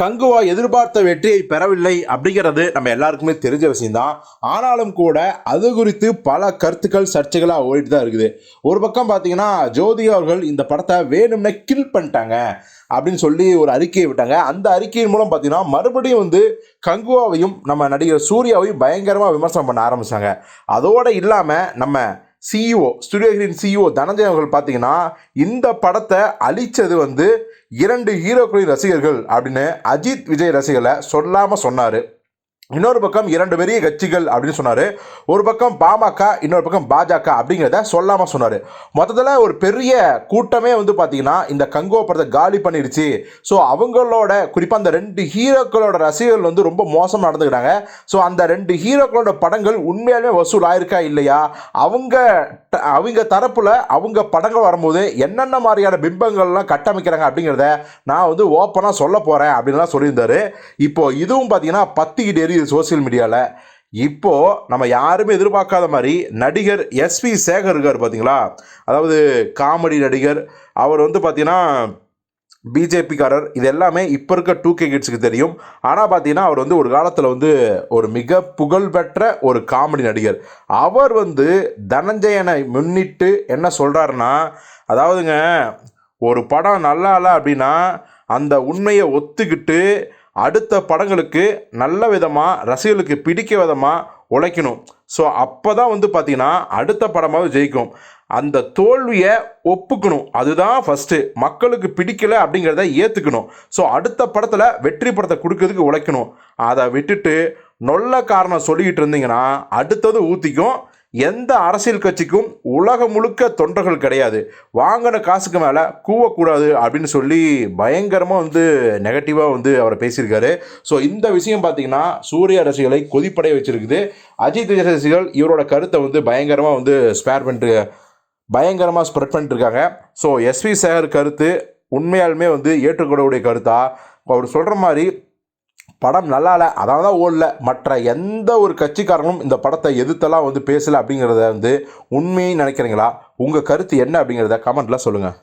கங்குவா எதிர்பார்த்த வெற்றியை பெறவில்லை அப்படிங்கிறது நம்ம எல்லாருக்குமே தெரிஞ்ச விஷயம்தான். ஆனாலும் கூட அது குறித்து பல கருத்துக்கள் சர்ச்சைகளாக ஓடிட்டு தான் இருக்குது. ஒரு பக்கம் பார்த்தீங்கன்னா ஜோதி அவர்கள் இந்த படத்தை வேணும்னே கில் பண்ணிட்டாங்க அப்படின்னு சொல்லி ஒரு அறிக்கையை விட்டாங்க. அந்த அறிக்கையின் மூலம் பார்த்தீங்கன்னா மறுபடியும் வந்து கங்குவாவையும் நம்ம நடிகர் சூர்யாவையும் பயங்கரமாக விமர்சனம் பண்ண ஆரம்பித்தாங்க அதோடு இல்லாமல் நம்ம CEO Studio Green CEO Dhananjay அவர்கள் பார்த்தீங்கன்னா இந்த படத்தை அழிச்சது வந்து இரண்டு ஹீரோக்களின் ரசிகர்கள் அப்படின்னு அஜித் விஜய் ரசிகர்களை சொல்லாமல் சொன்னார். இன்னொரு பக்கம் இரண்டு பெரிய கட்சிகள் அப்படின்னு சொன்னார். ஒரு பக்கம் பாமக இன்னொரு பக்கம் பாஜக அப்படிங்கிறத சொல்லாமல் சொன்னார். மொத்தத்தில் ஒரு பெரிய கூட்டமே வந்து பார்த்தீங்கன்னா இந்த கங்கோ படத்தை காலி பண்ணிடுச்சு ஸோ அவங்களோட குறிப்பாக அந்த ரெண்டு ஹீரோக்களோட ரசிகர்கள் வந்து ரொம்ப மோசமாக நடந்துக்கிறாங்க. ஸோ அந்த ரெண்டு ஹீரோக்களோட படங்கள் உண்மையாலுமே வசூல் ஆயிருக்கா இல்லையா? அவங்க அவங்க தரப்பில் அவங்க படங்கள் வரும்போது என்னென்ன மாதிரியான பிம்பங்கள்லாம் கட்டமைக்கிறாங்க அப்படிங்கிறத நான் வந்து ஓப்பனாக சொல்ல போகிறேன் அப்படின்லாம் சொல்லியிருந்தாரு. இப்போ இதுவும் பார்த்தீங்கன்னா பத்திக்கிட்டு தெரியுது சோஷியல் மீடியாவில் இப்போது நம்ம யாருமே எதிர்பார்க்காத மாதிரி நடிகர் எஸ்வி சேகர் இருக்கார் பார்த்தீங்களா அதாவது காமெடி நடிகர் அவர் வந்து பார்த்தீங்கன்னா பிஜேபிக்காரர். இது எல்லாமே இப்போ இருக்க டூ கே கிட்ஸுக்கு தெரியும். ஆனால் பார்த்தீங்கன்னா அவர் வந்து ஒரு காலத்தில் வந்து ஒரு மிக புகழ்பெற்ற ஒரு காமெடி நடிகர். அவர் வந்து தனஞ்சயனை முன்னிட்டு என்ன சொல்கிறாருன்னா அதாவதுங்க ஒரு படம் நல்லா இல்லை அப்படின்னா அந்த உண்மையை ஒத்துக்கிட்டு அடுத்த படங்களுக்கு நல்ல விதமாக ரசிகர்களுக்கு பிடிக்க விதமாக உழைக்கணும். ஸோ அப்போ தான் வந்து பார்த்திங்கன்னா அடுத்த படமாவது ஜெயிக்கும். அந்த தோல்வியை ஒப்புக்கணும். அதுதான் ஃபஸ்ட்டு மக்களுக்கு பிடிக்கலை அப்படிங்கிறத ஏற்றுக்கணும் ஸோ அடுத்த படத்தில் வெற்றி படத்தை கொடுக்கறதுக்கு உழைக்கணும். அதை விட்டுட்டு நொல்ல காரணம் சொல்லிக்கிட்டு இருந்தீங்கன்னா அடுத்தது ஊற்றிக்கும் எந்த அரசியல் கட்சிக்கும் உலகம் முழுக்க தொண்டர்கள் கிடையாது. வாங்கின காசுக்கு மேலே கூவக்கூடாது அப்படின்னு சொல்லி பயங்கரமாக வந்து நெகட்டிவாக வந்து அவர் பேசியிருக்காரு. ஸோ இந்த விஷயம் பார்த்தீங்கன்னா சூரிய ரசிகளை கொதிப்படைய வச்சிருக்குது. அஜித் விஜய் ரசிகர்கள் இவரோட கருத்தை வந்து பயங்கரமாக வந்து ஸ்பேர் பண்ணிட்டு பயங்கரமாக ஸ்ப்ரெட் பண்ணிட்டுருக்காங்க. ஸோ எஸ்வி சேகர் கருத்து உண்மையாலுமே வந்து ஏற்றுக்கொள்ளக்கூடிய கருத்தா? அவர் சொல்கிற மாதிரி படம் நல்லா இல்லை அதனால தான் ஓடல. மற்ற எந்த ஒரு கட்சிக்காரங்களும் இந்த படத்தை எதிர்த்தெல்லாம் வந்து பேசலை அப்படிங்கிறத வந்து உண்மையை நினைக்கிறீங்களா? உங்கள் கருத்து என்ன அப்படிங்கிறத கமெண்ட்டில் சொல்லுங்கள்